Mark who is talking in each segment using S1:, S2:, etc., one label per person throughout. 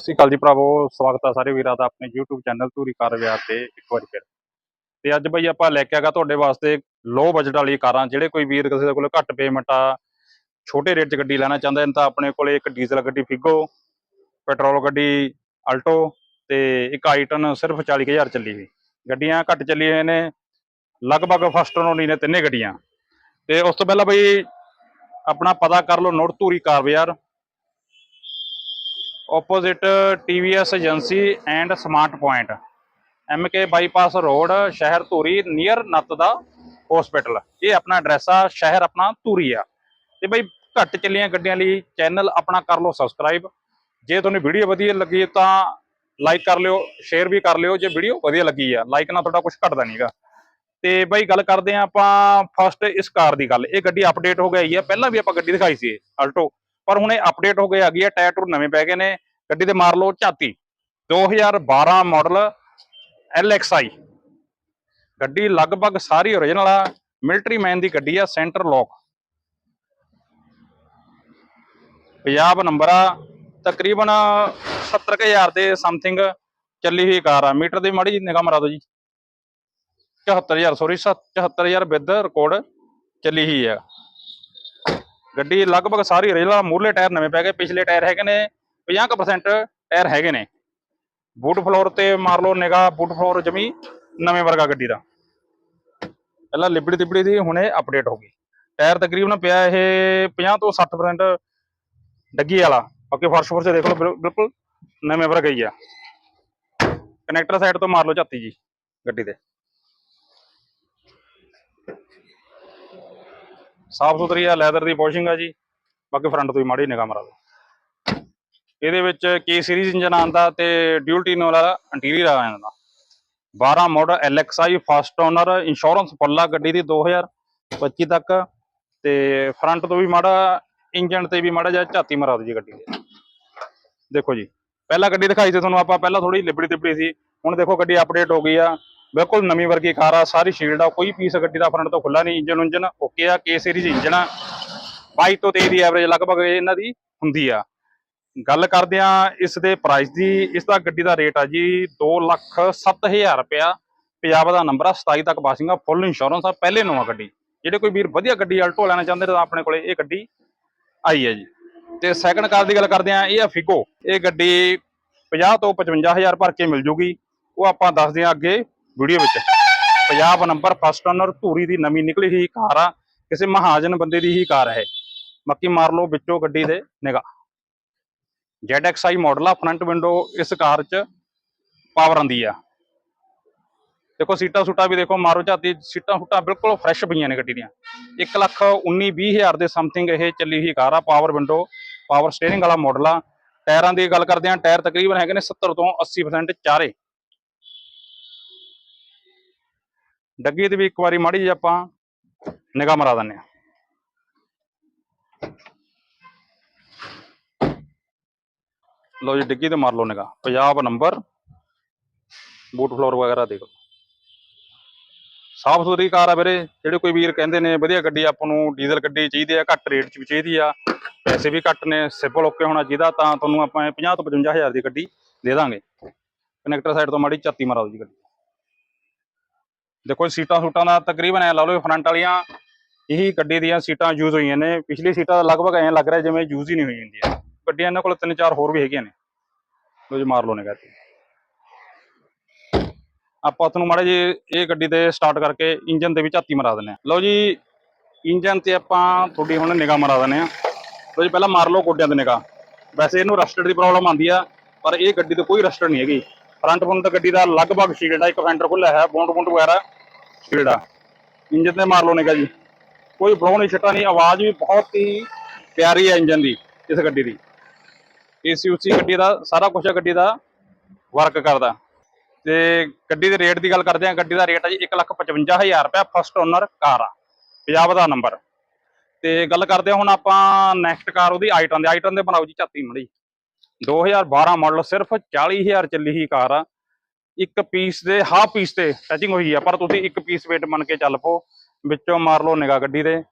S1: ਸਤਿ ਸ਼੍ਰੀ ਅਕਾਲ ਜੀ ਭਰਾਵੋ, ਸਵਾਗਤ ਹੈ ਸਾਰੇ ਵੀਰਾਂ ਦਾ ਆਪਣੇ YouTube ਚੈਨਲ ਧੂਰੀ ਕਾਰ ਵਿਆਹ ਤੇ ਇੱਕ ਵਾਰੀ ਫਿਰ। ਤੇ ਅੱਜ ਬਈ ਆਪਾਂ ਲੈ ਕੇ ਆਗਾ ਤੁਹਾਡੇ ਵਾਸਤੇ ਲੋ ਬਜਟ ਵਾਲੀ ਕਾਰਾਂ, ਜਿਹੜੇ ਕੋਈ ਵੀਰ ਕਿਸੇ ਕੋਲ ਘੱਟ ਪੇਮੈਂਟ ਆ, ਛੋਟੇ ਰੇਟ 'ਚ ਗੱਡੀ ਲੈਣਾ ਚਾਹੁੰਦੇ ਨੇ ਤਾਂ ਆਪਣੇ ਕੋਲੇ ਇੱਕ ਡੀਜ਼ਲ ਗੱਡੀ ਫਿਗੋ ਪੈਟਰੋਲ ਗੱਡੀ ਅਲਟੋ ਤੇ ਇੱਕ ਆਈਟਨ ਸਿਰਫ 40000 ਚੱਲੀ ਹੋਈ। ਗੱਡੀਆਂ ਘੱਟ ਚੱਲੀ ਹੋਏ ਨੇ, ਲਗਭਗ ਫਸਟ ਓਨਰ ਨੇ ਤਿੰਨੇ ਗੱਡੀਆਂ। ਤੇ ਉਸ ਤੋਂ ਪਹਿਲਾਂ ਬਈ ਆਪਣਾ ਪਤਾ ਕਰ ਲਓ ਨੋਟ ਧੂਰੀ ਕਾਰ ਬਾਜ਼ਾਰ। Opposite TVS agency and smart point MK bypass road ਸ਼ਹਿਰ ਧੂਰੀ ਨੀਅਰ ਨੱਤ ਦਾ ਹਸਪੀਟਲ ਇਹ ਆਪਣਾ ਐਡਰੈਸ ਆ, ਸ਼ਹਿਰ ਆਪਣਾ ਧੂਰੀ ਆ। ਤੇ ਬਈ ਘੱਟ ਚੱਲੀਆਂ ਗੱਡੀਆਂ ਲਈ ਚੈਨਲ ਆਪਣਾ ਕਰ ਲਓ ਸਬਸਕ੍ਰਾਈਬ ਜੇ ਤੁਹਾਨੂੰ ਵੀਡੀਓ ਵਧੀਆ ਲੱਗੀ ਤਾਂ ਲਾਈਕ ਕਰ ਲਿਓ ਸ਼ੇਅਰ ਵੀ ਕਰ ਲਿਓ। ਜੇ ਵੀਡੀਓ ਵਧੀਆ ਲੱਗੀ ਆ ਲਾਈਕ ਨਾਲ ਤੁਹਾਡਾ ਕੁਝ ਘਟਦਾ ਨਹੀਂਗਾ ਤੇ ਬਈ ਗੱਲ ਕਰਦੇ ਆ ਆਪਾਂ ਫਸਟ ਇਸ ਕਾਰ ਦੀ ਗੱਲ। ਇਹ ਗੱਡੀ ਅਪਡੇਟ ਹੋ ਗਈ ਆ। ਪਹਿਲਾਂ ਵੀ ਆਪਾਂ ਗੱਡੀ ਦਿਖਾਈ ਸੀ ਅਲਟੋ ਪਰ ਹੁਣ ਇਹ ਅਪਡੇਟ ਹੋ ਗਈ ਹੈਗੀ ਆ। ਟਾਇਰ ਟੂਰ ਨਵੇਂ ਪੈ ਗਏ ਨੇ। ਗੱਡੀ ਤੇ ਮਾਰ ਲਓ, ਝਾਤੀ। 2012 ਮਾਡਲ LXI ਗੱਡੀ ਲਗਭਗ ਸਾਰੀ ਓਰੀਜਨਲ ਆ ਮਿਲਟਰੀ ਮੈਨ ਦੀ ਗੱਡੀ ਆ ਸੈਂਟਰ ਲੋਕ ਪੰਜਾਬ ਨੰਬਰ ਆ, ਤਕਰੀਬਨ 70000 ਦੇ ਸਮਥਿੰਗ ਚੱਲੀ ਹੋਈ ਕਾਰ ਆ। ਮੀਟਰ ਦੀ ਮਾੜੀ ਜੀ ਨਿਗਾਹ ਮਾਰਾ ਦਿਓ ਜੀ। 74000 ਸੌਰੀ 74000 ਵਿਦ ਰਿਕਾਰਡ ਚੱਲੀ ਹੀ ਆ। ਗੱਡੀ ਲਗਭਗ ਸਾਰੀ ਓਰੀਜਨਲ ਮੂਰਲੇ ਟਾਇਰ ਨਵੇਂ ਪੈ ਗਏ, ਪਿਛਲੇ ਟਾਇਰ ਹੈਗੇ ਨੇ। 50% ਟਾਇਰ ਹੈਗੇ ਨੇ। ਬੂਟ ਫਲੋਰ ਤੇ ਮਾਰ ਲਓ ਨਿਗਾ ਬੂਟ ਫਲੋਰ ਜਮੀ ਨਵੇਂ ਵਰਗਾ ਗੱਡੀ ਦਾ। ਪਹਿਲਾਂ ਲਿਬੜੀ ਤਿਬੜੀ ਦੀ, ਹੁਣੇ ਅਪਡੇਟ ਹੋ ਗਈ। ਟਾਇਰ ਤਕਰੀਬਨ ਪਿਆ ਇਹ 50 ਤੋਂ 60% ਡੱਗੀ ਵਾਲਾ। ਬਾਕੀ ਫਰਸ਼ ਫੁਰਸ਼ ਦੇਖ ਲਓ ਬਿਲਕੁਲ ਨਵੇਂ ਵਰਗਾ ਹੀ ਆ। ਕਨੈਕਟਰ ਸਾਈਡ ਤੋਂ ਮਾਰ ਲਓ ਝਾਤੀ ਜੀ, ਗੱਡੀ ਤੇ। ਸਾਫ਼ ਸੁਥਰੀ ਆ ਲੈਦਰ ਦੀ ਵਾਸ਼ਿੰਗ ਆ ਜੀ। ਬਾਕੀ ਫਰੰਟ ਤੋਂ ਹੀ ਮਾੜੀ ਨਿਗਾਹ ਮਾਰਾ ਲਓ। ਇਹਦੇ ਵਿੱਚ ਕੇ ਸੀਰੀਜ਼ ਇੰਜਨ ਆਂਦਾ ਤੇ ਡਿਊਲ ਟੀਨ ਵਾਲਾ ਇੰਟੀਰੀਅਰ ਆ ਜਾਂਦਾ 12 model LXI first owner insurance full ਗੱਡੀ ਦੀ 2025 ਤੱਕ ਤੇ ਫਰੰਟ ਤੋਂ ਵੀ ਮਾੜਾ ਇੰਜਨ ਤੇ ਵੀ ਮਾੜਾ ਜਿਹਾ ਝਾਤੀ ਮਰਾ ਦਿਓ ਜੀ ਗੱਡੀ ਦੇ ਦੇਖੋ ਜੀ, ਪਹਿਲਾਂ ਗੱਡੀ ਦਿਖਾਈ ਸੀ ਤੁਹਾਨੂੰ, ਆਪਾਂ ਪਹਿਲਾਂ ਥੋੜੀ ਲਿਬੜੀ ਤਿਬੜੀ ਸੀ, ਹੁਣ ਦੇਖੋ ਗੱਡੀ ਅਪਡੇਟ ਹੋ ਗਈ ਆ। ਬਿਲਕੁਲ ਨਵੀਂ ਵਰਗੀ ਕਾਰ ਆ, ਸਾਰੀ ਸ਼ੀਲਡ ਆ, ਕੋਈ ਪੀਸ ਗੱਡੀ ਦਾ ਫਰੰਟ ਤੋਂ ਖੁੱਲਾ ਨਹੀਂ ਇੰਜਨ ਉਂਜਨ ਓਕੇ ਆ ਕੇ ਸੀਰੀਜ਼ ਇੰਜਨ ਆ। 22 ਤੋਂ 23 ਦੀ ਐਵਰੇਜ ਲਗਭਗ ਇਹਨਾਂ ਦੀ ਹੁੰਦੀ ਆ। ਗੱਲ ਕਰਦੇ ਆ ਇਸ ਦੇ ਪ੍ਰਾਈਸ ਦੀ, ਇਸ ਦਾ ਗੱਡੀ ਦਾ ਰੇਟ ਆ ਜੀ 2 ਲੱਖ 7000 ਰੁਪਇਆ। ਪੰਜਾਬ ਦਾ ਨੰਬਰ ਆ 27 ਤੱਕ ਪਾਸਿੰਗ ਆ ਫੁੱਲ ਇੰਸ਼ੋਰੈਂਸ ਆ, ਪਹਿਲੇ ਨਵਾਂ ਗੱਡੀ। ਜਿਹੜੇ ਕੋਈ ਵੀਰ ਵਧੀਆ ਗੱਡੀ ਆਲਟੋ ਲੈਣਾ ਚਾਹੁੰਦੇ ਨੇ ਤਾਂ ਆਪਣੇ ਕੋਲੇ ਇਹ ਗੱਡੀ ਆਈ ਹੈ ਜੀ। ਤੇ ਸੈਕੰਡ ਕਾਰ ਦੀ ਗੱਲ ਕਰਦੇ ਆ ਇਹ ਆ ਫਿਗੋ ਇਹ ਗੱਡੀ 50 ਤੋਂ 55000 ਭਰ ਕੇ ਮਿਲ ਜੂਗੀ। ਉਹ ਆਪਾਂ ਦੱਸਦੇ ਆ ਅੱਗੇ ਵੀਡੀਓ ਵਿੱਚ। Punjab number first owner Dhuri ਦੀ ਨਵੀਂ ਨਿਕਲੀ ਹੋਈ ਕਾਰ ਆ। ਕਿਸੇ ਮਹਾਜਨ ਬੰਦੇ ਦੀ ਹੀ ਕਾਰ ਹੈ ਮੱਕੀ ਮਾਰ ਲਓ ਵਿੱਚੋਂ ਗੱਡੀ ਦੇ ਨਿਗਾਹ। ZXI ਮਾਡਲ ਆ ਫਰੰਟ ਵਿੰਡੋ ਇਸ ਕਾਰ 'ਚ ਪਾਵਰ ਆਂਦੀ ਆ। ਦੇਖੋ ਸੀਟਾਂ ਸੂਟਾਂ ਵੀ ਦੇਖੋ, ਮਾਰੋ ਝਾਤੀ, ਸੀਟਾਂ ਸੂਟਾਂ ਬਿਲਕੁਲ ਫਰੈਸ਼ ਪਈਆਂ ਨੇ ਗੱਡੀ ਦੀਆਂ। 1 ਲੱਖ 19 20 ਹਜ਼ਾਰ ਦੇ ਸਮਥਿੰਗ ਇਹ ਚੱਲੀ ਹੋਈ ਕਾਰ ਆ ਪਾਵਰ ਵਿੰਡੋ ਪਾਵਰ ਸਟੀਅਰਿੰਗ ਵਾਲਾ ਮਾਡਲ ਆ। ਟਾਇਰਾਂ ਦੀ ਗੱਲ ਕਰਦੇ ਆ ਟਾਇਰ ਤਕਰੀਬਨ ਹੈਗੇ ਨੇ 70 ਤੋਂ 80% ਚਾਰੇ। ਡੱਗੀ ਤੇ ਵੀ ਇੱਕ ਵਾਰੀ ਮਾੜੀ ਜਿਹੀ ਆਪਾਂ ਨਿਗਾਹ ਮਰਾ ਦਿੰਨੇ ਆ। ਲਓ ਜੀ, ਡਿੱਗੀ ਤੇ ਮਾਰ ਲਓ ਨਿਗਾਹ। ਪੰਜਾਬ ਨੰਬਰ, ਬੂਟ ਫਲੋਰ ਵਗੈਰਾ ਦੇਖ ਲਓ। ਸਾਫ਼ ਸੁਥਰੀ ਕਾਰ ਆ ਵੀਰੇ, ਜਿਹੜੇ ਕੋਈ ਵੀਰ ਕਹਿੰਦੇ ਨੇ, ਵਧੀਆ ਗੱਡੀ ਆਪਾਂ ਨੂੰ ਡੀਜ਼ਲ ਗੱਡੀ ਚਾਹੀਦੀ ਆ, ਘੱਟ ਰੇਟ 'ਚ ਵੀ ਚਾਹੀਦੀ ਆ। ਪੈਸੇ ਵੀ ਘੱਟ ਨੇ ਸਿਪਲ ਓਕੇ ਹੋਣਾ ਚਾਹੀਦਾ, ਤਾਂ ਤੁਹਾਨੂੰ ਆਪਾਂ ਇਹ 50 ਤੋਂ 55000 ਦੀ ਗੱਡੀ ਦੇ ਦਾਂਗੇ। ਕਨੈਕਟਰ ਸਾਈਡ ਤੋਂ ਮਾੜੀ ਝਾਤੀ ਮਾਰਾ ਦਿਓ ਜੀ ਗੱਡੀ। ਦੇਖੋ ਇਹ ਸੀਟਾਂ ਸੂਟਾਂ ਦਾ ਤਕਰੀਬਨ ਐ ਲਾ ਲਓ ਫਰੰਟ ਵਾਲੀਆਂ, ਇਹੀ ਗੱਡੀ ਦੀਆਂ ਸੀਟਾਂ ਯੂਜ਼ ਹੋਈਆਂ ਨੇ। ਪਿਛਲੀ ਸੀਟਾਂ ਦਾ ਲਗਭਗ ਐਂ ਲੱਗ ਰਿਹਾ ਜਿਵੇਂ ਯੂਜ਼ ਹੀ ਨਹੀਂ ਹੋਈ ਹੁੰਦੀਆਂ ਗੱਡੀਆਂ ਇਹਨਾਂ ਕੋਲ ਤਿੰਨ ਚਾਰ ਹੋਰ ਵੀ ਹੈਗੀਆਂ ਨੇ। ਲੋ ਜੀ ਮਾਰ ਲਓ ਨੇ ਗੱਡੀ ਆਪਾਂ ਤੁਹਾਨੂੰ ਮਾੜਾ ਜੀ ਇਹ ਗੱਡੀ ਤੇ ਸਟਾਰਟ ਕਰਕੇ ਇੰਜਨ ਤੇ ਵੀ ਝਾਤੀ ਮਰਾ ਦਿੰਦੇ ਆ ਲਓ ਜੀ ਇੰਜਨ ਤੇ ਆਪਾਂ ਤੁਹਾਡੀ ਹੁਣ ਨਿਗਾਹ ਮਰਾ ਦਿੰਦੇ ਆ ਲਓ ਜੀ, ਪਹਿਲਾਂ ਮਾਰ ਲਓ ਗੋਡਿਆਂ ਤੇ ਨਿਗਾਹ। ਵੈਸੇ ਇਹਨੂੰ ਰਸਟਡ ਦੀ ਪ੍ਰੋਬਲਮ ਆਉਂਦੀ ਆ, ਪਰ ਇਹ ਗੱਡੀ ਤੇ ਕੋਈ ਰਸਟਡ ਨਹੀਂ ਹੈਗੀ। ਫਰੰਟ ਫਰੰਟ ਤੇ ਗੱਡੀ ਦਾ ਲਗਭਗ ਸ਼ੀਲਡ ਆ, ਇੱਕ ਫੈਂਡਰ ਖੁੱਲਿਆ ਹੈ, ਬੌਂਡ ਬੁੰਡ ਵਗੈਰਾ ਸ਼ੀਲਡ ਆ। ਇੰਜਨ ਤੇ ਮਾਰ ਲਓ ਨਿਗਾਹ ਜੀ। ਕੋਈ ਬਲੋ ਨਹੀਂ, ਛਟਾ ਨਹੀਂ, ਆਵਾਜ਼ ਵੀ ਬਹੁਤ ਹੀ ਪਿਆਰੀ ਹੈ ਇੰਜਨ ਦੀ, ਇਸ ਗੱਡੀ ਦੀ। ਏਸੀ ਉਸੀ ਗੱਡੀ ਦਾ, ਸਾਰਾ ਕੁਝ ਗੱਡੀ ਦਾ ਵਰਕ ਕਰਦਾ। ਤੇ ਗੱਡੀ ਦੇ ਰੇਟ ਦੀ ਗੱਲ ਕਰਦੇ ਆ ਗੱਡੀ ਦਾ ਰੇਟ ਹੈ ਜੀ 155000 ਰੁਪਏ ਫਸਟ ਓਨਰ ਕਾਰ ਆ ਪੰਜਾਬ ਦਾ ਨੰਬਰ ਤੇ ਗੱਲ ਕਰਦੇ ਆ ਹੁਣ ਆਪਾਂ ਨੈਕਸਟ ਕਾਰ ਉਹਦੀ ਆਈਟਨ ਦੇ ਆਈਟਨ ਦੇ ਬਣਾਓ ਜੀ ਝਾਤੀ ਮੜੀ। 2012 ਮਾਡਲ ਸਿਰਫ 40000 ਚੱਲੀ ਹੀ ਕਾਰ ਆ। ਇੱਕ ਪੀਸ ਦੇ ਹਾਫ ਪੀਸ ਤੇ ਟੱਚਿੰਗ ਹੋਈ ਆ, ਪਰ ਤੁਸੀਂ ਇੱਕ ਪੀਸ ਵੇਟ ਮੰਨ ਕੇ ਚੱਲ ਪੋ ਵਿੱਚੋਂ ਮਾਰ ਲਓ ਨਿਗਾਹ ਗੱਡੀ ਦੇ।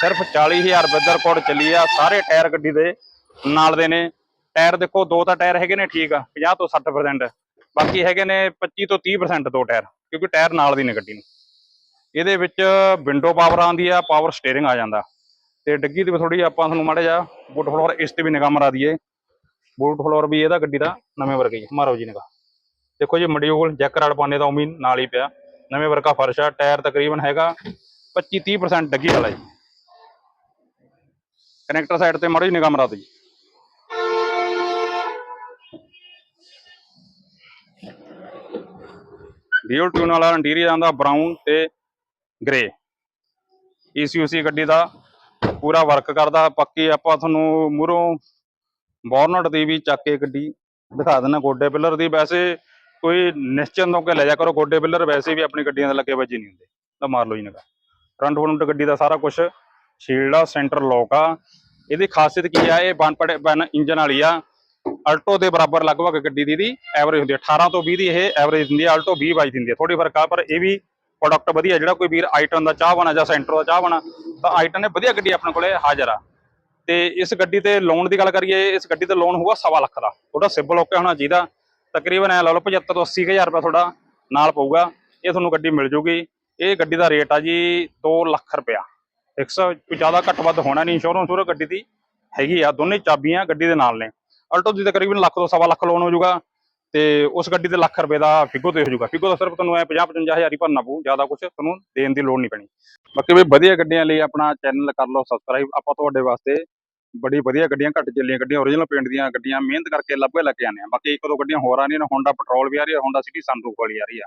S1: ਸਿਰਫ 40000 ਬਿੱਦਰ ਕੋਡ ਚੱਲੀ ਆ, ਸਾਰੇ ਟਾਇਰ ਗੱਡੀ ਦੇ ਨਾਲ ਦੇ ਨੇ। ਟਾਇਰ ਦੇਖੋ, ਦੋ ਤਾਂ ਟਾਇਰ ਹੈਗੇ ਨੇ ਠੀਕ ਆ 50 ਤੋਂ 60% ਬਾਕੀ ਹੈਗੇ ਨੇ 25 ਤੋਂ 30% ਦੋ ਟਾਇਰ, ਕਿਉਂਕਿ ਟਾਇਰ ਨਾਲ ਦੀ ਨੇ ਗੱਡੀ ਨੂੰ। ਇਹਦੇ ਵਿੱਚ ਵਿੰਡੋ ਪਾਵਰ ਆਉਂਦੀ ਆ ਪਾਵਰ ਸਟੀਅਰਿੰਗ ਆ ਜਾਂਦਾ। ਤੇ ਡੱਗੀ ਤੇ ਥੋੜੀ ਆਪਾਂ ਤੁਹਾਨੂੰ ਮਾੜਾ ਜਿਹਾ ਬੂਟ ਫਲੋਰ ਇਸ ਤੇ ਵੀ ਨਿਗਾਹ ਮਰਾ ਦਈਏ। ਬੂਟ ਫਲੋਰ ਵੀ ਇਹਦਾ ਗੱਡੀ ਦਾ ਨਵੇਂ ਵਰਗਾ ਹੀ ਮਾਰੋ ਜੀ ਨਿਗਾਹ। ਦੇਖੋ ਜੀ ਮੋਡਿਊਲ ਜੈਕ ਰਾਡ ਪਾਣੇ ਦਾ ਉਮੀ ਨਾਲ ਹੀ ਪਿਆ। ਨਵੇਂ ਵਰਗਾ ਫਰਸ਼ ਆ, ਟਾਇਰ ਤਕਰੀਬਨ ਹੈਗਾ 25 30% ਡੱਗੀ ਵਾਲਾ ਜੀ। ਕਨੈਕਟਰ ਸਾਈਡ ਤੇ ਮਾੜੀ ਜਿਹੀ ਨਿਗਾਹ ਮਰਾ ਦਿਓ ਜੀ ਡੀਓ ਟਿਊਨ ਵਾਲਾ ਇੰਟੀਰੀਅਰ ਆਂਦਾ ਬਰਾਊਨ ਤੇ ਗ੍ਰੇ ਈਸੀਯੂਸੀ ਗੱਡੀ ਦਾ ਪੂਰਾ ਵਰਕ ਕਰਦਾ। ਪੱਕੀ ਆਪਾਂ ਤੁਹਾਨੂੰ ਮੂਹਰੋਂ ਬੋਰਨਟ ਦੀ ਵੀ ਚੱਕ ਕੇ ਗੱਡੀ ਦਿਖਾ ਦਿੰਦਾ ਗੋਡੇ ਪਿਲਰ ਦੀ ਵੈਸੇ ਕੋਈ ਨਿਸ਼ਚਿੰਤ ਹੋ ਕੇ ਲੈ ਜਾ ਕਰੋ। ਗੋਡੇ ਪਿਲਰ ਵੈਸੇ ਵੀ ਆਪਣੀ ਗੱਡੀਆਂ ਦੇ ਲੱਗੇ ਵੱਜੇ ਨਹੀਂ ਹੁੰਦੇ। ਤਾਂ ਮਾਰ ਲਓ ਜੀ ਨਿਕਾ ਫਰੰਟ ਫਰੰਟ ਗੱਡੀ ਦਾ ਸਾਰਾ ਕੁਝ ਸ਼ੀਲਡ ਆ ਸੈਂਟਰ ਲੋਕ ਆ। ਇਹਦੀ ਖਾਸੀਅਤ ਕੀ ਆ? ਇਹ ਵਨ ਇੰਜਨ ਵਾਲੀ ਆ। ਆਲਟੋ ਦੇ ਬਰਾਬਰ ਲਗਭਗ ਗੱਡੀ ਦੀ ਦੀ ਐਵਰੇਜ ਹੁੰਦੀ ਹੈ। 18 ਤੋਂ 20 ਦੀ ਇਹ ਐਵਰੇਜ ਦਿੰਦੀ ਹੈ, ਅਲਟੋ 20 22 ਦਿੰਦੀ ਹੈ। ਥੋੜੀ ਫ਼ਰਕ ਆ, ਪਰ ਇਹ ਵੀ ਪ੍ਰੋਡਕਟ ਵਧੀਆ ਜਿਹੜਾ ਕੋਈ ਵੀਰ ਆਈਟਨ ਦਾ ਚਾਹ ਬਣਾ ਜਾਂ ਸੈਂਟਰ ਦਾ ਚਾਹ ਬਣਾ, ਤਾਂ ਆਈਟਨ ਨੇ ਵਧੀਆ ਗੱਡੀ ਆਪਣੇ ਕੋਲੇ ਹਾਜ਼ਰ ਆ। ਤੇ ਇਸ ਗੱਡੀ ਤੇ ਲੋਨ ਦੀ ਗੱਲ ਕਰੀਏ, ਇਸ ਗੱਡੀ ਤੇ ਲੋਨ ਹੋਊਗਾ ਸਵਾ ਲੱਖ ਦਾ। ਤੁਹਾਡਾ ਸਿਬਲ ਓਕੇ ਹੋਣਾ ਚਾਹੀਦਾ। ਤਕਰੀਬਨ ਐ ਲਾ ਲਓ 75 ਤੋਂ 80 ਹਜ਼ਾਰ ਰੁਪਏ ਤੁਹਾਡਾ ਨਾਲ ਪਊਗਾ। ਇਹ ਤੁਹਾਨੂੰ ਗੱਡੀ ਮਿਲ ਜੂਗੀ। ਇਹ ਗੱਡੀ ਦਾ ਰੇਟ ਆ ਜੀ 2 ਲੱਖ ਰੁਪਇਆ। 100 ਕੋਈ ਜ਼ਿਆਦਾ ਘੱਟ ਵੱਧ ਹੋਣਾ ਨਹੀਂ। ਇੰਸ਼ੋਰੈਂਸ ਉਹ ਗੱਡੀ ਦੀ ਹੈਗੀ ਆ। ਦੋਨੇ ਚਾਬੀਆਂ ਗੱਡੀ ਦੇ ਨਾਲ ਨੇ। ਅਲਟੋ ਦੀ ਤਕਰੀਬਨ ਲੱਖ ਤੋਂ ਸਵਾ ਲੱਖ ਲੋਨ ਹੋ ਜਾਊਗਾ ਤੇ ਉਸ ਗੱਡੀ ਤੇ ਲੱਖ ਰੁਪਏ ਦਾ ਫਿਗੋ ਤੇ ਹੋ ਜਾਊਗਾ। ਫਿਗੋ ਦਾ ਸਿਰਫ ਤੁਹਾਨੂੰ ਐ 50 55000 ਹੀ ਭਰਨਾ ਪਊ, ਜ਼ਿਆਦਾ ਕੁਝ ਤੁਹਾਨੂੰ ਦੇਣ ਦੀ ਲੋੜ ਨਹੀਂ ਪੈਣੀ। ਬਾਕੀ ਵੀ ਵਧੀਆ ਗੱਡੀਆਂ ਲਈ ਆਪਣਾ ਚੈਨਲ ਕਰ ਲਓ ਸਬਸਕ੍ਰਾਈਬ ਆਪਾਂ ਤੁਹਾਡੇ ਵਾਸਤੇ ਬੜੀ ਵਧੀਆ ਗੱਡੀਆਂ, ਘੱਟ ਚੱਲੀਆਂ ਗੱਡੀਆਂ ਓਰੀਜਨਲ ਪੇਂਟ ਦੀਆਂ ਗੱਡੀਆਂ, ਮਿਹਨਤ ਕਰਕੇ ਲੱਭ ਕੇ ਲੈ ਕੇ ਆਉਂਦੇ ਆ ਬਾਕੀ ਇੱਕ ਦੋ ਗੱਡੀਆਂ ਹੋਰ ਆ ਰਹੀਆਂ ਨੇ ਹੋਂਡਾ ਪੈਟਰੋਲ ਵੀ ਆ ਰਹੀ ਹੈ ਹੋਂਡਾ ਸਿਟੀ ਸਨਰੂਫ ਵਾਲੀ ਆ ਰਹੀ ਆ।